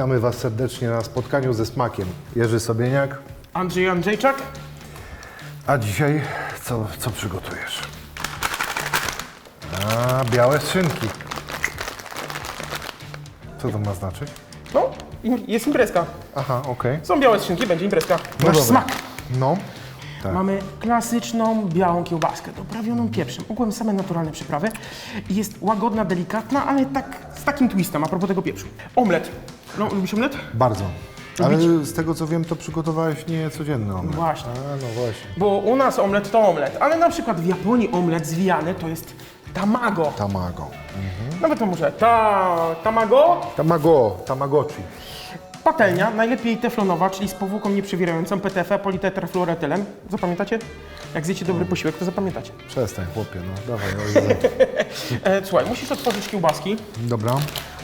Witamy Was serdecznie na spotkaniu ze smakiem. Jerzy Sobieniak. Andrzej Andrzejczak. A dzisiaj co, co przygotujesz? A, białe szynki. Co to ma znaczyć? No, im- jest imprezka. Aha, okej. Są białe skrzynki, będzie imprezka. No dobra. smak. No, tak. Mamy klasyczną białą kiełbaskę, doprawioną pieprzem. Ogółem same naturalne przyprawy. Jest łagodna, delikatna, ale tak z takim twistem a propos tego pieprzu. Omlet. No, lubisz omlet? Bardzo. Ale z tego co wiem, to przygotowałeś nie codzienny omlet. Właśnie. A, no właśnie. Bo u nas omlet to omlet, ale na przykład w Japonii omlet zwijany to jest tamago. Tamago. Nawet to może ta, tamago, Tamago, tamagotchi. patelnia, najlepiej teflonowa, czyli z powłoką nieprzewierającą, PTF, politetrafluoretylen. Zapamiętacie? Jak zjecie dobry posiłek, to zapamiętacie. Przestań, chłopie, no dawaj. oj, E, słuchaj, musisz otworzyć kiełbaski, Dobra.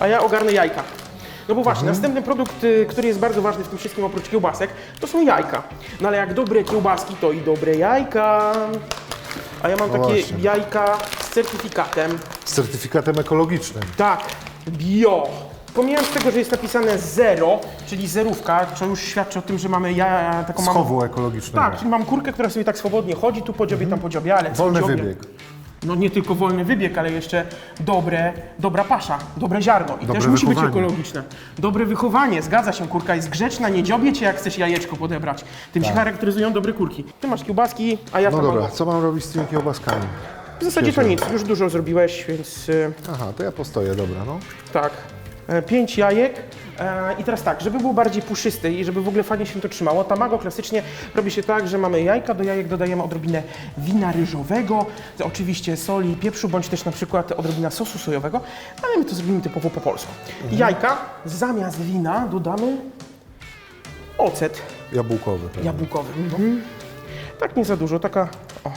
a ja ogarnę jajka. No bo właśnie, następny produkt, y, który jest bardzo ważny w tym wszystkim oprócz kiełbasek, to są jajka. No ale jak dobre kiełbaski, to i dobre jajka. A ja mam takie właśnie. jajka z certyfikatem. Z certyfikatem ekologicznym. Tak, bio. Pomijając tego, że jest napisane zero, czyli zerówka, co już świadczy o tym, że mamy ja, taką mam... ekologicznego. Tak, czyli mam kurkę, która sobie tak swobodnie chodzi, tu podziobie, tam podziobie, ale Wolny podziobie. wybieg. No nie tylko wolny wybieg, ale jeszcze dobre, dobra pasza, dobre ziarno. I Dobre też musi być ekologiczne. Dobre wychowanie, zgadza się, kurka jest grzeczna, nie dziobie cię, jak chcesz jajeczko podebrać. Tym się charakteryzują dobre kurki. Ty masz kiełbaski, a ja Tak. No tam dobra, mam... co mam robić z tymi kiełbaskami? W zasadzie to nic, już dużo zrobiłeś, więc y, Aha, to ja postoję, dobra, no. tak. E, Pięć jajek. E, I teraz tak, żeby był bardziej puszysty i żeby w ogóle fajnie się to trzymało, tamago klasycznie robi się tak, że mamy jajka, do jajek dodajemy odrobinę wina ryżowego, oczywiście soli, pieprzu, bądź też na przykład odrobina sosu sojowego, ale my to zrobimy typowo po polsku. Jajka, zamiast wina dodamy ocet Jabłkowy. pewnie. jabłkowy. Mhm. Tak nie za dużo, taka o,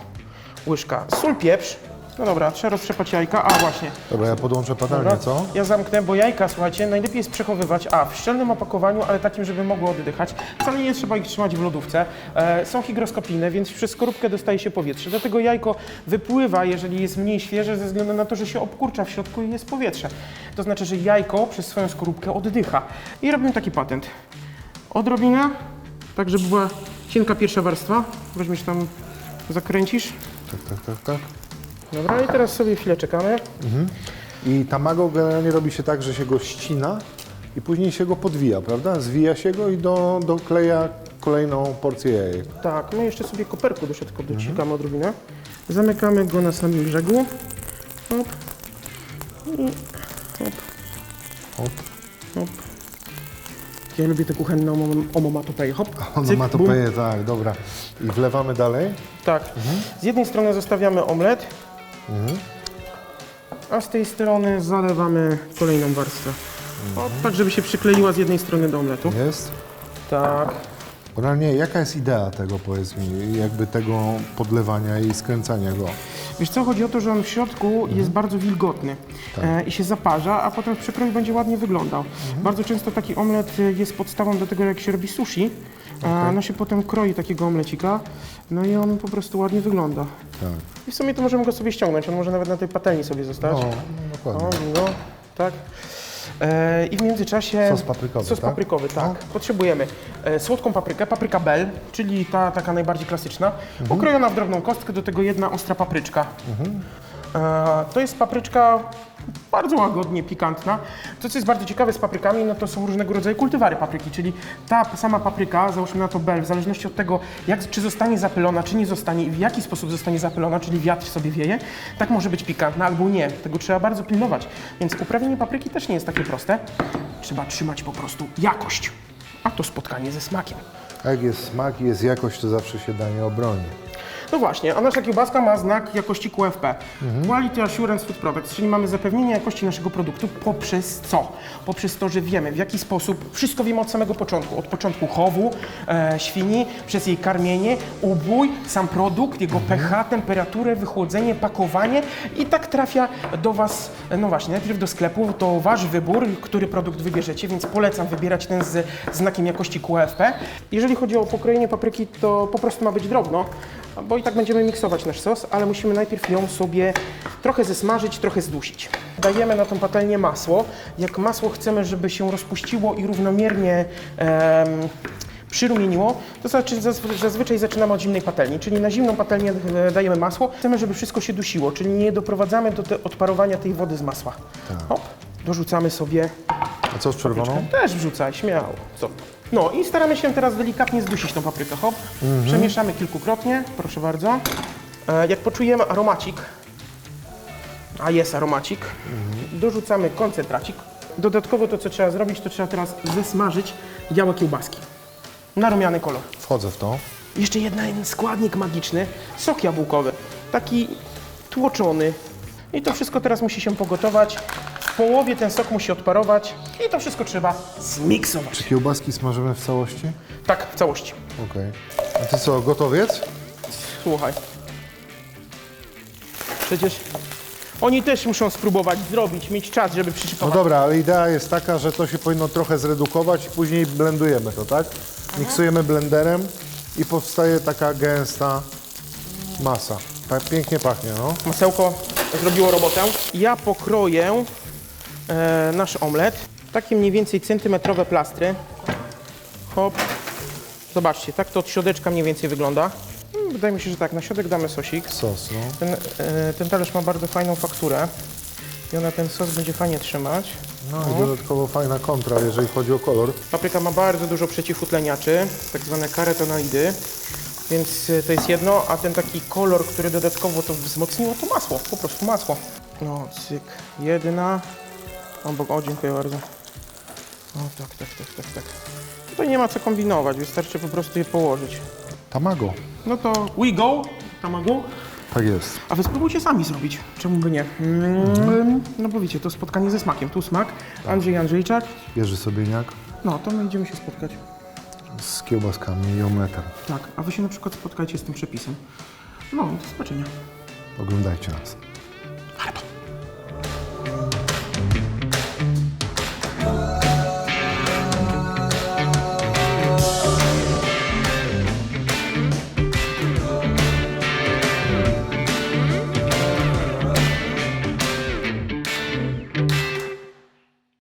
łyżka. Sól, pieprz. No dobra, trzeba roztrzepać jajka. A właśnie, Dobra, ja podłączę patelnię, Dobra, co? Ja zamknę, bo jajka, słuchajcie, najlepiej jest przechowywać, a w szczelnym opakowaniu, ale takim, żeby mogły oddychać. Wcale nie trzeba ich trzymać w lodówce. E, są hygroskopijne, więc przez skorupkę dostaje się powietrze. Dlatego jajko wypływa, jeżeli jest mniej świeże, ze względu na to, że się obkurcza w środku i jest powietrze. To znaczy, że jajko przez swoją skorupkę oddycha. I robimy taki patent. Odrobinę, tak żeby była cienka pierwsza warstwa. Weźmiesz tam, zakręcisz. Tak, tak, tak, tak. Dobra, i teraz sobie chwilę czekamy. I tamago generalnie robi się tak, że się go ścina i później się go podwija, prawda? Zwija się go i do, dokleja kolejną porcję jajek. Tak, my jeszcze sobie koperku do środka docikamy odrobinę. Zamykamy go na samym brzegu. Hop. I hop, Hop. hop. Ja lubię te kuchenne omom- omomatopeje. Hop, cyk, bum. peje, tak, dobra. I wlewamy dalej. Tak. Z jednej strony zostawiamy omlet, a z tej strony zalewamy kolejną warstwę. Hop, tak, żeby się przykleiła z jednej strony do omletu. Jest. Tak. Generalnie jaka jest idea tego, powiedz mi, jakby tego podlewania i skręcania go? Wiesz co, chodzi o to, że on w środku jest bardzo wilgotny e, i się zaparza, a potem w przekroju będzie ładnie wyglądał. Bardzo często taki omlet e, jest podstawą do tego, jak się robi sushi. A no się potem kroi takiego omlecika, no i on po prostu ładnie wygląda. Tak. I w sumie to możemy go sobie ściągnąć, on może nawet na tej patelni sobie zostać. No, no O, dokładnie. no, tak. E, I w międzyczasie... Sos paprykowy, Sos tak? paprykowy, tak. No. Potrzebujemy e, słodką paprykę, papryka bell, czyli ta taka najbardziej klasyczna, Mhm. ukrojona w drobną kostkę, do tego jedna ostra papryczka. E, to jest papryczka bardzo łagodnie pikantna. To, co jest bardzo ciekawe z paprykami, no to są różnego rodzaju kultywary papryki, czyli ta sama papryka, załóżmy na to bel, w zależności od tego, jak, czy zostanie zapylona, czy nie zostanie i w jaki sposób zostanie zapylona, czyli wiatr sobie wieje, tak może być pikantna albo nie. Tego trzeba bardzo pilnować. Więc uprawienie papryki też nie jest takie proste. Trzeba trzymać po prostu jakość, a to spotkanie ze smakiem. Jak jest smak i jest jakość, to zawsze się da nie obroni. No właśnie, a nasza kiełbaska ma znak jakości QFP. Quality Assurance Food Products, czyli mamy zapewnienie jakości naszego produktu poprzez co? Poprzez to, że wiemy w jaki sposób, wszystko wiemy od samego początku, od początku chowu e, świni, przez jej karmienie, ubój, sam produkt, jego pH, temperaturę, wychłodzenie, pakowanie i tak trafia do Was, no właśnie, najpierw do sklepu, to Wasz wybór, który produkt wybierzecie, więc polecam wybierać ten z znakiem jakości QFP. Jeżeli chodzi o pokrojenie papryki, to po prostu ma być drobno, bo i tak będziemy miksować nasz sos, ale musimy najpierw ją sobie trochę zesmażyć, trochę zdusić. Dajemy na tą patelnię masło. Jak masło chcemy, żeby się rozpuściło i równomiernie przyrumieniło, to znaczy zazwy- zazwyczaj zaczynamy od zimnej patelni, czyli na zimną patelnię e, dajemy masło. Chcemy, żeby wszystko się dusiło, czyli nie doprowadzamy do te, odparowania tej wody z masła. Hop, dorzucamy sobie A co z czerwoną? też wrzucaj, śmiało. Co? No i staramy się teraz delikatnie zdusić tą paprykę. Hop. Przemieszamy kilkukrotnie, proszę bardzo. E, jak poczujemy aromacik, a jest aromacik, dorzucamy koncentracik. Dodatkowo to, co trzeba zrobić, to trzeba teraz zesmażyć białe kiełbaski na rumiany kolor. Wchodzę w to. Jeszcze jeden składnik magiczny, sok jabłkowy, taki tłoczony. I to wszystko teraz musi się pogotować. Połowie ten sok musi odparować i to wszystko trzeba zmiksować. Czy kiełbaski smażymy w całości? Tak, w całości. Okej. A ty co, gotowiec? Słuchaj. Przecież oni też muszą spróbować zrobić, mieć czas, żeby No przyszykować. dobra, ale idea jest taka, że to się powinno trochę zredukować i później blendujemy to, tak? Miksujemy blenderem i powstaje taka gęsta masa. Tak pięknie pachnie, no. Masełko zrobiło robotę. Ja pokroję nasz omlet. Takie mniej więcej centymetrowe plastry. Hop. Zobaczcie, tak to od środeczka mniej więcej wygląda. Mm, Wydaje mi się, że tak, na środek damy sosik. Sos, no. Ten, e, ten talerz ma bardzo fajną fakturę i ona ten sos będzie fajnie trzymać. No i dodatkowo fajna kontra, jeżeli chodzi o kolor. Papryka ma bardzo dużo przeciwutleniaczy, tak zwane karotenoidy, więc e, to jest jedno, a ten taki kolor, który dodatkowo to wzmocniło, to masło, po prostu masło. No, cyk, jedna, obok, o dziękuję bardzo. O tak, tak, tak, tak, tak. Tutaj nie ma co kombinować, wystarczy po prostu je położyć. Tamago. No to we go, tamagu. Tak jest. A wy spróbujcie sami zrobić. Czemu by nie? Mm, no bo wiecie, to spotkanie ze smakiem. Tu smak, Andrzej Andrzejczak. Jerzy Sobieniak No, to my idziemy się spotkać. z kiełbaskami i omletem. Tak, a wy się na przykład spotkajcie z tym przepisem. No, do zobaczenia. Oglądajcie nas.